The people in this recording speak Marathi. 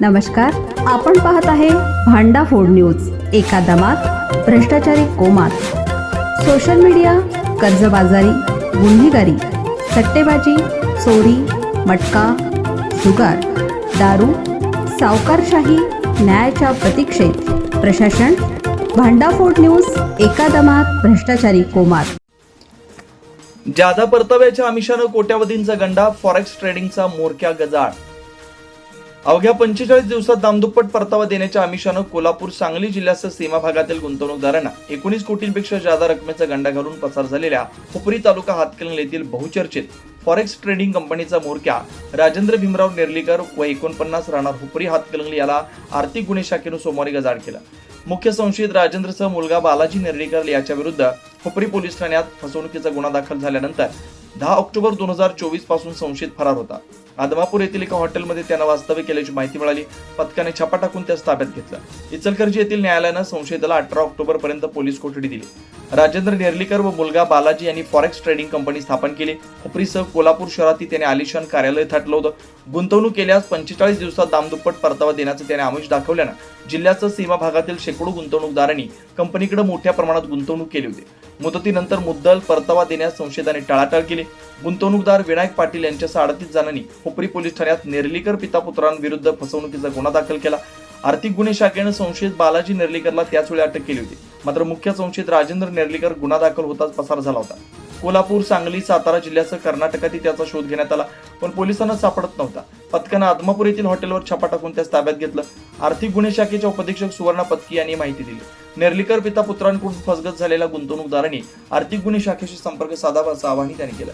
नमस्कार आपण पाहत आहे भांडा फोड न्यूज एका दमात भ्रष्टाचारी कोमात. सोशल मीडिया कर्जबाजारी गुन्हेगारी सट्टेबाजी चोरी मटका जुगार दारू सावकारशाही न्यायाच्या प्रतीक्षेत. प्रशासन भांडाफोड न्यूज एका दमात भ्रष्टाचारी कोमात. जादा परताव्याच्या आमिषानं कोट्यावधींचा गंडा फॉरेक्स ट्रेडिंगचा मोरक्या गजाळ अवघ्या पंचेचाळीस दिवसात दामदुप्पट परतावा देण्याच्या आमिषानं कोल्हापूर सांगली जिल्ह्यासह सीमा भागातील गुंतवणूकदारांना एकोणीस कोटींपेक्षा जादा रकमेचा गंडा घालून पसार झालेल्या हुपरी तालुका हातकणंगले येथील बहुचर्चित फॉरेक्स ट्रेडिंग कंपनीचा मोरक्या राजेंद्र भीमराव नेर्लीकर व एकोणपन्नास राहणार हुपरी हातकलंगली याला आर्थिक गुन्हे शाखेनं सोमवारी गजाड केला. मुख्य संशयित राजेंद्रसह मुलगा बालाजी नेर्लीकर याच्या विरुद्ध हुपरी पोलीस ठाण्यात फसवणुकीचा गुन्हा दाखल झाल्यानंतर दहा ऑक्टोबर दोन हजार चोवीसपासून संशयित फरार होता. आदमापूर येथील एका हॉटेलमध्ये त्यांना वास्तव्य केल्याची माहिती मिळाली. पथकाने छापा टाकून त्यास ताब्यात घेतलं. इचलकरंजी येथील न्यायालयानं संशयिताला अठरा ऑक्टोबर पर्यंत पोलीस कोठडी दिली. राजेंद्र नेर्लीकर व मुलगा बालाजी यांनी फॉरेक्स ट्रेडिंग कंपनी स्थापन केली. हुपरीसह कोल्हापूर शहरातील त्याने आलिशान कार्यालय थाटलं होतं. गुंतवणूक केल्यास पंचेचाळीस दिवसात दामदुप्पट परतावा देण्याचं त्याने आमिष दाखवल्यानं जिल्ह्याच्या सीमा भागातील शेकडो गुंतवणूकदारांनी कंपनीकडे मोठ्या प्रमाणात गुंतवणूक केली होती. मुदतीनंतर मुद्दल परतावा देण्यास संशयितांनी टाळाटाळ केली. गुंतवणूकदार विनायक पाटील यांच्या साडतीस जणांनी हुपरी पोलीस ठाण्यात नेर्लीकर पिता पुत्रांविरुद्ध फसवणुकीचा गुन्हा दाखल केला. आर्थिक गुन्हे शाखेनं संशयित बालाजी नेर्लीकरला त्याचवेळी अटक केली होती. मात्र मुख्य संशयित राजेंद्र नेर्लीकर गुन्हा दाखल होताच पसार झाला होता. कोल्हापूर सांगली सातारा जिल्ह्यासह कर्नाटकातही त्याचा शोध घेण्यात आला. पण पोलिसांना सापडत नव्हता. पथकानं आदमापूर येथील हॉटेलवर छापा टाकून त्यास ताब्यात घेतलं. आर्थिक गुन्हे शाखेच्या उपाधीक्षक सुवर्णा पत्की यांनी माहिती दिली. नेर्लीकर पिता पुत्रांकडून फसगत झालेल्या गुंतवणूकदारांनी आर्थिक गुन्हे शाखेशी संपर्क साधावा असं आवाहन त्यांनी केलं.